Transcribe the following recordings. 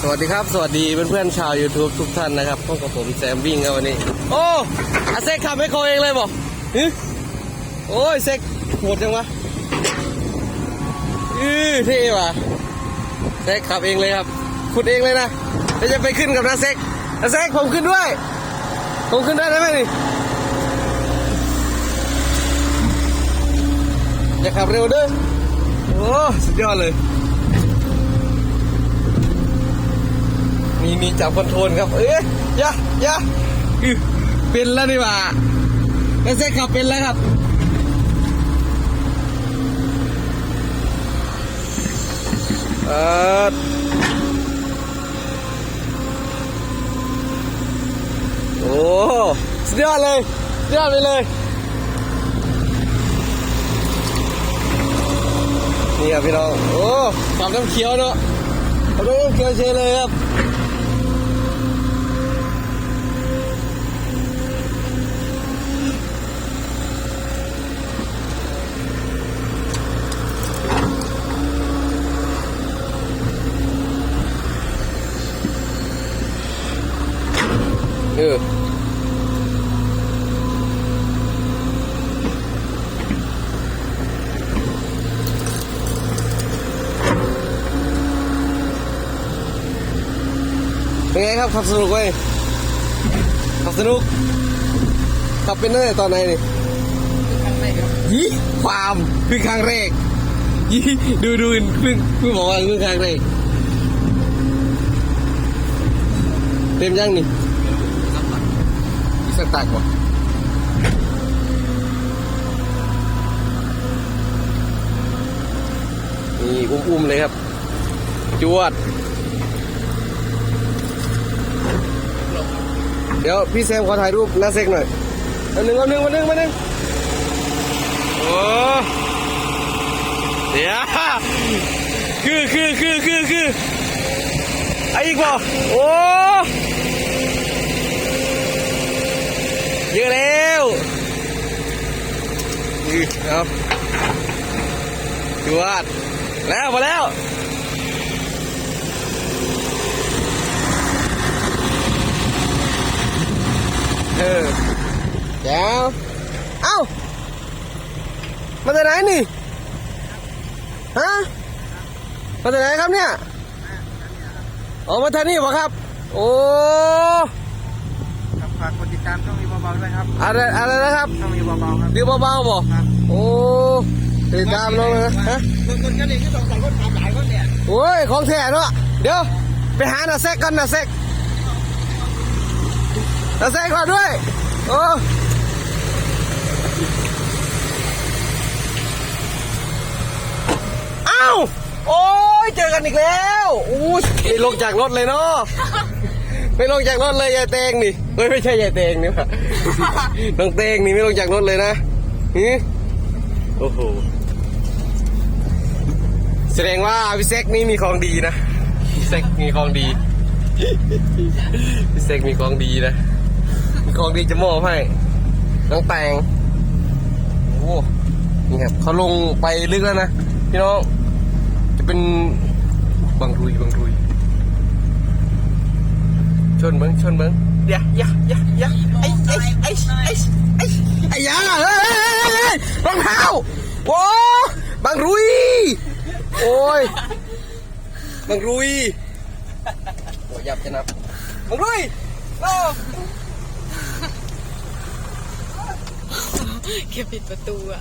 สวัสดีครับ สวัสดีเพื่อนๆชาว YouTube ทุกท่านนะครับพบกับผมแซมวิ่งครับวันนี้ โอ้อาเซ็กขับไม่โคเองเลยบอกฮึโอ้ยเซ็กโหดจังวะอือเท่ว่ะเซ็กขับเองเลยครับขุดเองเลยนะแล้วจะไปขึ้นกับนาเซ็กนาเซ็กผมขึ้นด้วย ผมขึ้นได้ไหมนี่อย่าขับเร็วเด้อโอ้สุดยอดเลย มีจับคอนโทรลครับ เอ้ยย่าอย่าอื้อเป็นแล้วนี่ว่าไม่ใช่ขับเป็นแล้วครับเออโอ้สุดยอดเลยสุดยอดไปเลยนี่ครับพี่น้อง โอ้ขับน้ำเขียวเนาะขับน้ำเขียวเฉยเลยครับ เออเป็นไงครับขับสนุกไหมขับสนุกขับเป็นตั้งแต่ตอนไหนนี่ยี่ความเพิ่งครั้งแรกยี่ดูดูเพิ่งเพิ่งบอกว่าเพิ่งครั้งแรกเต็มยังนี่ อีกสักตักวะนี่อุ้มๆเลยครับ จวด เดี๋ยวพี่แซมขอถ่ายรูปหน้าเซ็กหน่อยอันหนึ่งอันหนึ่งอันหนึ่งอันหนึ่งโอ้เดี๋ยวคือคือคือคือคือไอ้อีกบ่โอ้ เยอะแล้วอือเอาจวดแล้วมาแล้วเออแจ๋วเอ้ามาจากไหนนี่ฮะมาจากไหนครับเนี่ยอ๋อมาทางนี้ป่ะครับ โอ้ ฝากกดติดตามช่องมีเบาๆด้วยครับอะไรอะไรนะครับช่องมีเบาๆครับดื้อเบาๆบ่ครับโอ้ติดตามน้องนะฮะบางคนก็เลยที่สองสามคนทำหลายคนเนี่ยโอ้ยของแท้เนาะเดี๋ยวไปหาหน้าเซ็กกันหน้าเซ็กหน้าเซ็กก่อนด้วยโอ้อ้าวโอ้ยเจอกันอีกแล้วอู้ยไม่ลงจากรถเลยเนาะ ไม่ลงจากรถเลยยายเตงนี่เฮ้ยไม่ใช่ยายเตงนี่หว่าน้องเตงนี่ไม่ลงจากรถเลยนะหือโอ้โหแสดงว่าพี่เซ็กนี่มีของดีนะพี่เซ็กมีของดีพี่เซ็กมีของดีนะมีของดีจะมอบให้น้องแตงโอ้นี่ครับเขาลงไปลึกแล้วนะพี่น้องจะเป็นบางรุยบางรุย ชนเบิ้งชนเบิ้งเดี๋ยวยะยะยะไอ้ไอ้ไอ้ไอ้ไอ้ไอ้ยาเฮ้ยเฮ้ยเฮ้ยรองเท้าโอ้บางรุย โอ้ยบางรุยโอ้ยับจะนับบางรุยโอ้แค่ปิดประตูอะ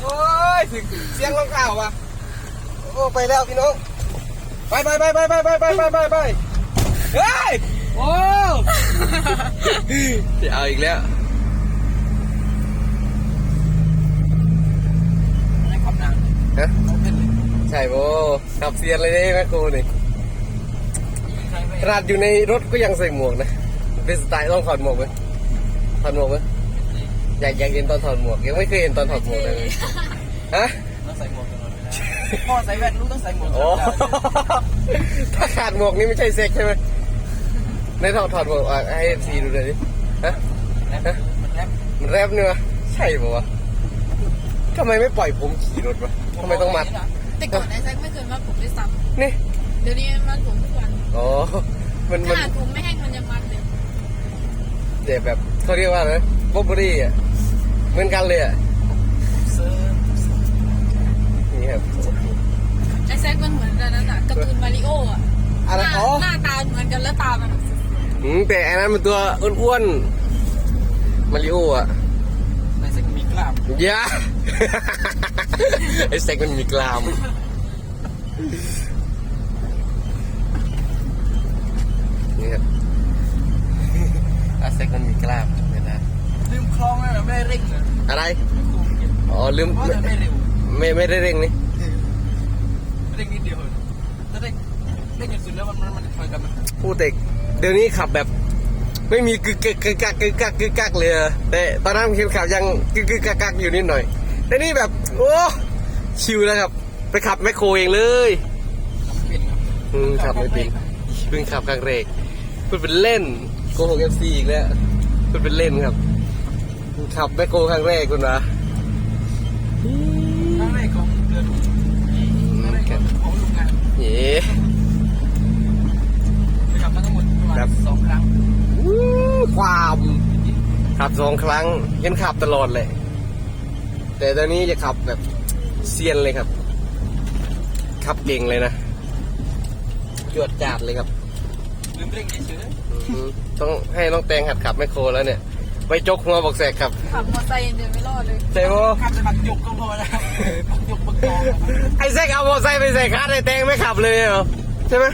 โอ้ยถึงเสียงรองเท้าว่ะ โอ้ไปแล้วพี่น้องไปไปไปไปไปไปไปไปไปไปเฮ้ยโอ้จะเอาอีกแล้วให้ขับนางฮะใช่โบขับเซียนเลยได้แม่ครูนี่ขนาดอยู่ในรถก็ยังใส่หมวกนะ เป็นสไตล์ต้องถอดหมวกไหมถอดหมวกไหมอยากอยากเห็นตอนถอดหมวก ยังไม่เคยเห็นตอนถอดหมวกเลยฮะ พ่อใส่แว่นลูกต้องใส่หมวกตโอ้ลอดเวลาถ้าขาดหมวกนี่ไม่ใช่เซ็กใช่ไหมในถอดถอดหมวกอะให้ซีดูเลยดิฮะแรปมันแรปมันแรปเนื้อใช่ปะวะทำไมไม่ปล่อยผมขี่รถวะทำไมต้องมัดแต่ก่อนไอ้แซคไม่เคยมัดผมด้วยซ้นี่ำเดี๋ยวนี้มัดผมทุกวันอ๋อมันขมันนาดผมไม่แห้งมันยังมัดเลยเจ็บแบบเขาเรียกว่าอะไรบ๊อบบี้อะเหมือนกันเลยอะเซิร์ฟนี่ครับ น้าตาเหมือนกันแล้วตามันอืมแต่อันนั้นมันตัวอ้วนๆมาริโออะในเซ็กมีกล้ามยาไอ้แซกมันมีกลามนี่ครับไอ้แซกมันมีกล้ามเห็นไหมลืมคลองเลยนะไม่ได้เร่งเลยอะไร อ๋อลืม เพราะไม่จะไม่เร็ว ไม่ไม่ได้เร่งนี่ เร่งนิดเดียวเลยถ้าเร่ง เร่งจนสุดแล้วมันมันมันถอยกลับมาพูดแต่เดี๋ยวนี้ขับแบบ ไม่มีกึกกึกกึกกักกึกกักกึกกักเลยอะแต่ตอนนั้นคิดขับยังกึกกึกกักกักอยู่นิดหน่อยแต่นี่แบบโอ้ชิวแล้วครับ ไปขับแมคโครเองเลยเป็นครับอืมขับไม่เป็นเพิ่งขับครั้งแรกพูดเป็นเล่นโกหกเอฟซีอีกแล้วพูดเป็นเล่นครับขับแมคโครครั้งแรกคุณนะ ทั้งหมดประมาณสองครั้งอู้ความขับสองครั้งเห็นขับตลอดเลย แต่ตอนนี้จะขับแบบเซียนเลยครับ ขับเก่งเลยนะจวดจาดเลยครับลืมเร่งเฉยอืมต้องให้น้องแตงหัดขับแมคโครแล้วเนี่ยไปจกหัวบอกแสกครับขับมอเตอร์ไซค์ยังเดินไม่รอดเลยใช่ปะๆขับจะบักยกก็พอแล้วบักยกบักกองไอ้แซกเอามอไซค์ไปใส่คาร์ดไอ้แตงไม่ขับเลยเหรอใช่ไหม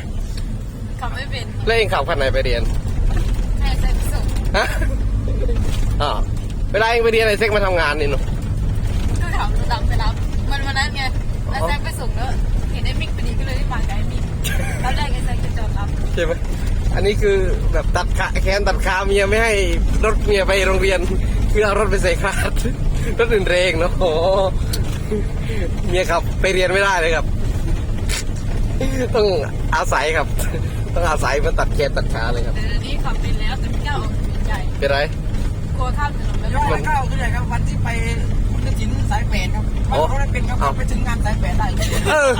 ขับไม่เป็นแล้วเองขับคันไหนไปเรียนให้ไอ้แซคไปส่งฮะอ๋อเวลาเองไปเรียนไอ้แซกมาทำงานนี่เนาะก็ถามรถดำไปรับ มันวันนั้นไงไอ้แซคไปส่งแล้วเห็นไอ้มิกพอดีก็เลยได้มากับไอ้มิกตอนแรกไอ้แซคจะจอดรับใช่ไหมอันนี้คือแบบตัดขาแค้นตัดขาเมียไม่ให้รถเมียไปโรงเรียนคือเอารถไปใส่คาร์ดรถอื่นเรงเนาะโอ้โหเมียขับไปเรียนไม่ได้เลยครับ ต้องอาศัยครับ ต้องอาศัยมาตัดแขนตัดขาเลยครับแต่เดี๋ยวนี้ขับเป็นแล้วแต่ไม่กล้าออกถนนใหญ่เป็นไรกลัวข้ามถนนไม่ยอได้ดเก้าขึ้นเลยครับวันที่ไปคุณจะถินสายแปดครับวันเขาได้เป็นครับไปถึงงานสายแปดได้เออ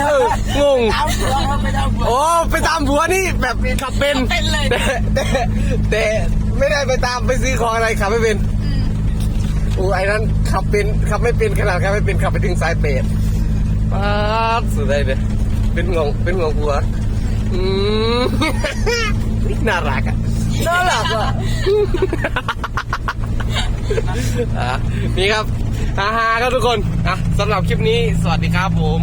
เอองงเอาเสือครับไปเอาเสือโอ้ไปตามผัวนี่แบบขับเป็นเป็นเลยแต่แต่แต่ไม่ได้ไปตามไปซื้อของอะไรขับไม่เป็นอืมโอ้ไอ้นั้นขับเป็นขับไม่เป็นขนาดขับไม่เป็นขับไปถึงสายเป็ดป๊าดสุดเลยเนี่ยเป็นห่วงเป็นห่วงผัว อืม น่ารักอะน่ารักอะอะนี่ครับฮ่าๆครับทุกคนอะสำหรับคลิปนี้สวัสดีครับผม